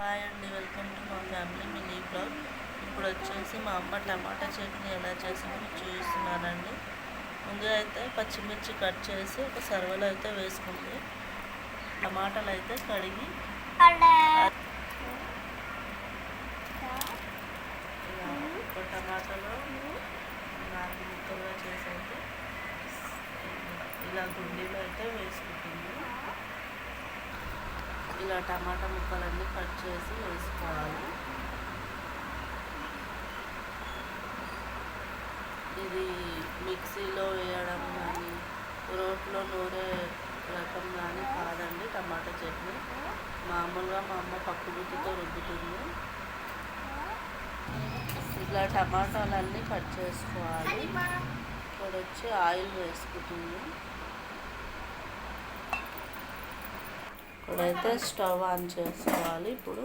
Hi అండి welcome to మా family mini blog. ఇప్పుడు వచ్చేసి మా అమ్మ టమాటా చట్నీ ఎలా చేసిందో చూస్తున్నానండి ముందుగా అయితే పచ్చిమిర్చి కట్ చేసి ఒక సర్వలో అయితే వేసుకుంది. టమాటాలు అయితే కడిగి ఇలా ఒక టమాటాలో నాలుగు ముక్కలుగా చేసి అయితే ఇలా గుండీలో అయితే వేసుకుంటుంది. ఇలా టమాటా ముక్కలన్నీ కట్ చేసి వేసుకోవాలి. ఇది మిక్సీలో వేయడం కానీ రోట్లో నూరే రకం కానీ కాదండి టమాటా చట్నీ. మామూలుగా మా అమ్మ పప్పు గుత్తితో రుబ్బుతుంది. ఇలా టమాటాలన్నీ కట్ చేసుకోవాలి. ఇక్కడ వచ్చి ఆయిల్ వేసుకుంటుంది. ఇప్పుడైతే స్టవ్ ఆన్ చేసుకోవాలి ఇప్పుడు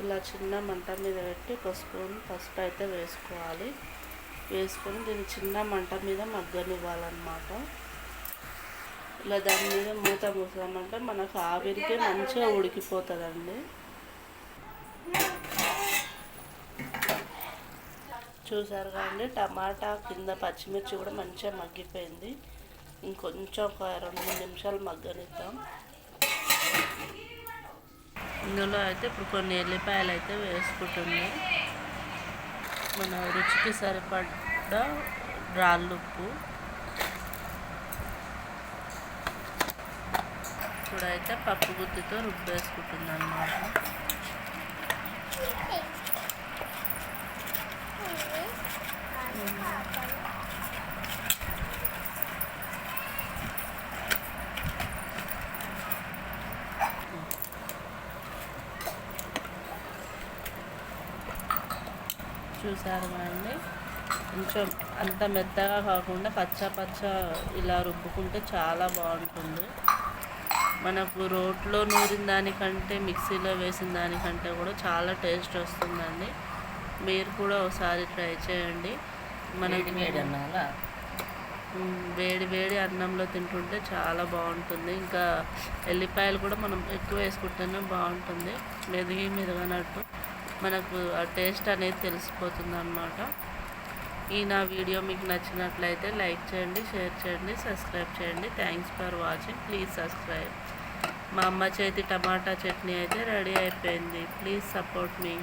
ఇలా చిన్న మంట మీద పెట్టి ఒక స్పూన్ పసుపు అయితే వేసుకోవాలి. వేసుకొని దీన్ని చిన్న మంట మీద మగ్గనివ్వాలన్నమాట. ఇలా దాని మీద మూత మూసామంటే మనకు ఆవిరికి మంచిగా ఉడికిపోతుందండి. చూసారు కదండి టమాటా కింద పచ్చిమిర్చి కూడా మంచిగా మగ్గిపోయింది. ఇంకొంచెం ఒక రెండు మూడు నిమిషాలు మగ్గనిద్దాం. ఇందులో అయితే ఇప్పుడు కొన్ని ఎల్లిపాయలు అయితే వేసుకుంటుంది మన రుచికి సరిపడ్డ రాళ్ళుప్పు ఇప్పుడైతే పప్పు గుత్తితో రుబ్బేసుకుంటుంది అన్నమాట. చూసారు కదండి. కొంచెం అంత మెత్తగా కాకుండా పచ్చ పచ్చ ఇలా రుబ్బుకుంటే చాలా బాగుంటుంది. మనకు రోట్లో నూరిన దానికంటే మిక్సీలో వేసిన దానికంటే కూడా చాలా టేస్ట్ వస్తుందండి. మీరు కూడా ఒకసారి ట్రై చేయండి. మనకి మ్, వేడి వేడి అన్నంలో తింటుంటే చాలా బాగుంటుంది. ఇంకా ఎల్లిపాయలు కూడా మనం ఎక్కువ వేసుకుంటేనే బాగుంటుంది. మెదిగి మెదగనట్టు మనకు ఆ టేస్ట్ అనేది తెలిసిపోతుంది అనమాట ఈ నా వీడియో మీకు నచ్చినట్లయితే లైక్ చేయండి షేర్ చేయండి సబ్స్క్రైబ్ చేయండి. Thanks for watching please subscribe మా అమ్మ చేతి టమాటా చట్నీ అయితే రెడీ అయిపోయింది. Please support me